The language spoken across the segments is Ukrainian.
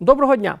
Доброго дня!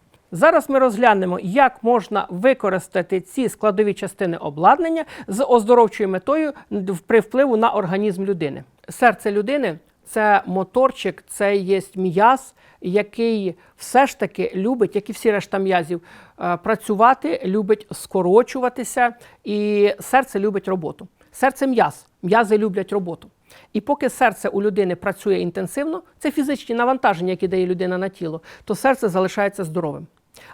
Зараз ми розглянемо, як можна використати ці складові частини обладнання з оздоровчою метою при впливу на організм людини. Серце людини це моторчик, це є м'яз, який все ж таки любить, як і всі решта м'язів, е, працювати, любить скорочуватися, і серце любить роботу. Серце м'яз, м'язи люблять роботу. І поки серце у людини працює інтенсивно, це фізичні навантаження, які дає людина на тіло, то серце залишається здоровим.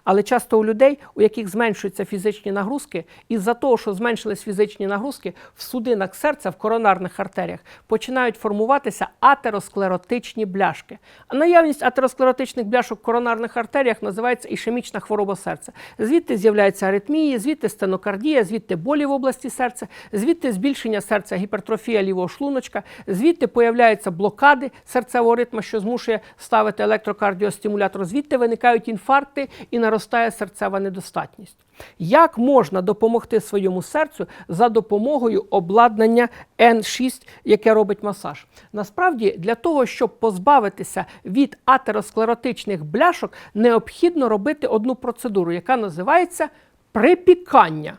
Але часто у людей, у яких зменшуються фізичні нагрузки, із-за того, що зменшились фізичні нагрузки, в судинах серця, в коронарних артеріях починають формуватися атеросклеротичні бляшки. А наявність атеросклеротичних бляшок в коронарних артеріях називається ішемічна хвороба серця. Звідти з'являються аритмії, звідти стенокардія, звідти болі в області серця, звідти збільшення серця, гіпертрофія лівого шлуночка, звідти появляються блокади серцевого ритму, що змушує ставити електрокардіостимулятор, звідти виникають інфаркти і наростає серцева недостатність. Як можна допомогти своєму серцю за допомогою обладнання N6, яке робить масаж? Насправді, для того, щоб позбавитися від атеросклеротичних бляшок, необхідно робити одну процедуру, яка називається припікання.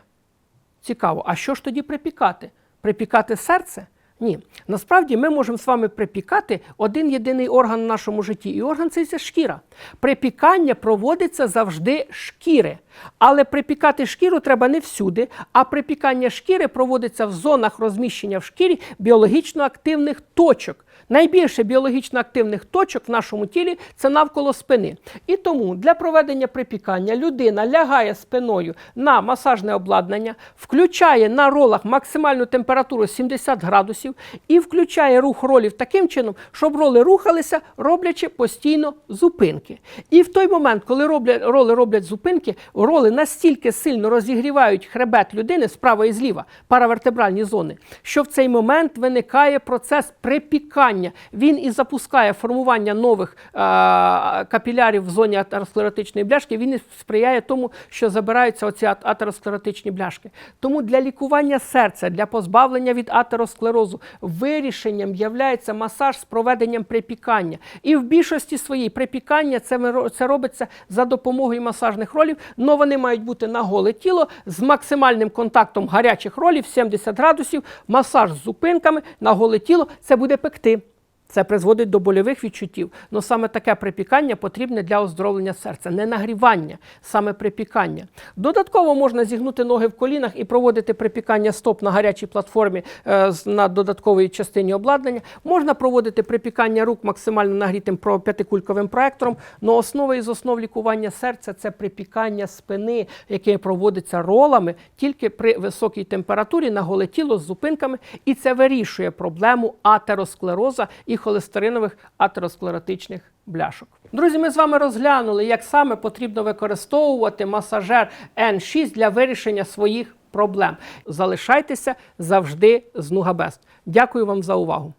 Цікаво, а що ж тоді припікати? Припікати серце? Ні, насправді ми можемо з вами припікати один єдиний орган в нашому житті, і орган це є шкіра. Припікання проводиться завжди шкіри. Але припікати шкіру треба не всюди, а припікання шкіри проводиться в зонах розміщення в шкірі біологічно активних точок. Найбільше біологічно активних точок в нашому тілі це навколо спини. І тому для проведення припікання людина лягає спиною на масажне обладнання, включає на ролах максимальну температуру 70 градусів і включає рух ролів таким чином, щоб роли рухалися, роблячи постійно зупинки. І в той момент, коли роблять, роли роблять зупинки, роли настільки сильно розігрівають хребет людини справа і зліва, паравертебральні зони, що в цей момент виникає процес припікання. Він і запускає формування нових е, капілярів в зоні атеросклеротичної бляшки. Він і сприяє тому, що забираються оці атеросклеротичні бляшки. Тому для лікування серця, для позбавлення від атеросклерозу вирішенням є масаж з проведенням припікання. І в більшості своїй припікання це, це робиться за допомогою масажних ролів, але вони мають бути на голе тіло з максимальним контактом гарячих ролів 70 градусів, масаж з зупинками на голе тіло. Це буде пекти. Це призводить до больових відчуттів. але саме таке припікання потрібне для оздоровлення серця, не нагрівання, саме припікання. Додатково можна зігнути ноги в колінах і проводити припікання стоп на гарячій платформі е, на додатковій частині обладнання. Можна проводити припікання рук максимально нагрітим п'ятикульковим проектором. але основа із основ лікування серця це припікання спини, яке проводиться ролами тільки при високій температурі на голе тіло з зупинками, і це вирішує проблему атеросклероза і холестеринових атеросклеротичних бляшок. Друзі, ми з вами розглянули, як саме потрібно використовувати масажер N6 для вирішення своїх проблем. Залишайтеся завжди з Нугабест. Дякую вам за увагу.